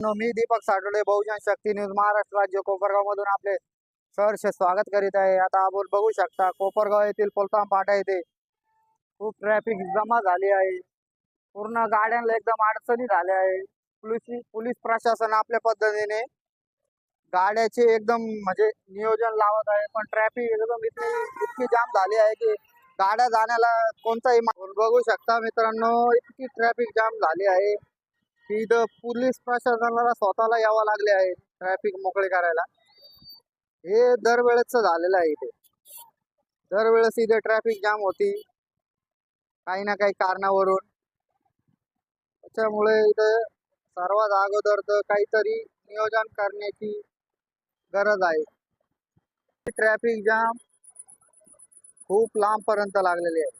मी Deepak साठोले Bahujan Shakti news Maharashtra राज्य कोपरगाव मधून आपले सहर्ष स्वागत करीत आहे. आता आपण बघू शकता कोपरगाव येथील पोलताम फाटा येथे खूप ट्रॅफिक जमा झाली आहे. पूर्ण गाड्यांना एकदम अडचणी झाल्या आहे. पोलीस पोलीस प्रशासन आपल्या पद्धतीने गाड्याचे एकदम म्हणजे नियोजन लावत आहे पण ट्रॅफिक एकदम इतकी इतकी जाम झाली आहे की गाड्या जाण्याला कोणताही बघू शकता मित्रांनो इतकी ट्रॅफिक जाम झाली आहे. की इथं पोलीस प्रशासनाला स्वतःला यावं लागले आहे ट्रॅफिक मोकळे करायला. हे दरवेळेच झालेलं आहे इथे. दरवेळेस इथे ट्रॅफिक जाम होती. काही ना काही कारणावरून. त्याच्यामुळे इथं सर्वात अगोदर तर काहीतरी नियोजन करण्याची गरज आहे. ट्रॅफिक जाम खूप लांबपर्यंत लागलेले आहे.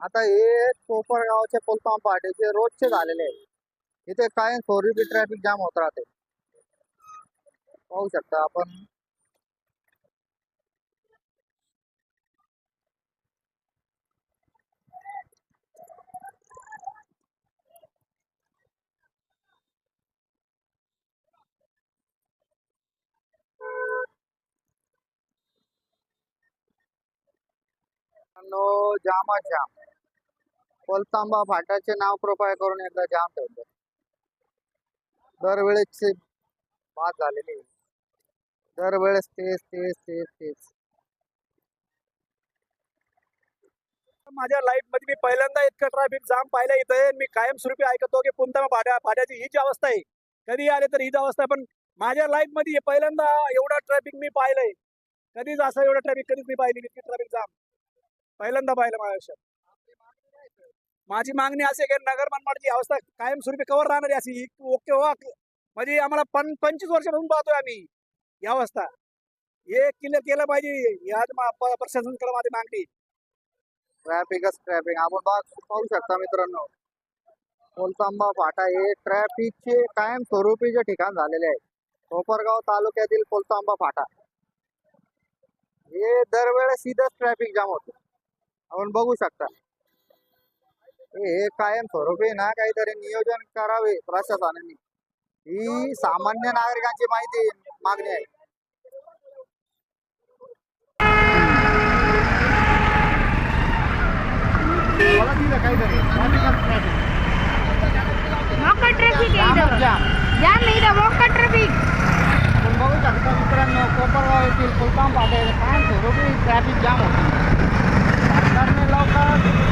आता हे कोपरगावचे पोलपाम पाटीचे रोजचे झालेले आहे इथे कायम स्वरूपी ट्रॅफिक जाम होत राहते. पाहू शकता आपण. नो जामा जाम कोलतांबा फाटाचे नाव कृपया करून एकदा जाम ठेवतो दरवेळेसचे बाद झालेली. दरवेळेस तेच तेच तेच तेच. माझ्या लाईफमध्ये मी पहिल्यांदा इतकं ट्रॅफिक जाम पाहिलं इथे. मी कायमस्वरूपी ऐकतो की पुन्हा पाड्या पाड्याची हीच अवस्था आहे. कधी आले तर हीच अवस्था आहे. पण माझ्या लाईफमध्ये पहिल्यांदा एवढा ट्रॅफिक मी पाहिलंय. कधीच असं एवढं ट्रॅफिक कधीच मी पाहिली इतकी ट्रॅफिक जाम पहिल्यांदा पाहिलं माझ्या आयुष्यात माझी मागणी असे की नगर मनमाडची अवस्था कायमस्वरूपी कवर राहणारी अशी ओके हो म्हणजे आम्हाला पं पंचवीस वर्षापासून पाहतोय आम्ही ही अवस्था. हे क्लिअर केलं पाहिजे. या प्रशासनाकडे माझी मागणी. ट्रॅफिकच ट्रॅफिक आपण पाहू शकता मित्रांनो. कोलतांबा फाटा हे ट्रॅफिकचे कायम स्वरूपीचे ठिकाण झालेले आहे. कोपरगाव तालुक्यातील कोलतांबा फाटा. हे दरवेळेस सीधाच ट्रॅफिक जाम होतो. आपण बघू शकता. हे हे कायम स्वरूपी ना काहीतरी नियोजन करावे प्रशासनाने. ही सामान्य नागरिकांची माहिती मागणी आहे. कोपरगाव येथील कुलताम फाटे कायम स्वरूपी ट्रॅफिक जाम होते. सरकारने लवकर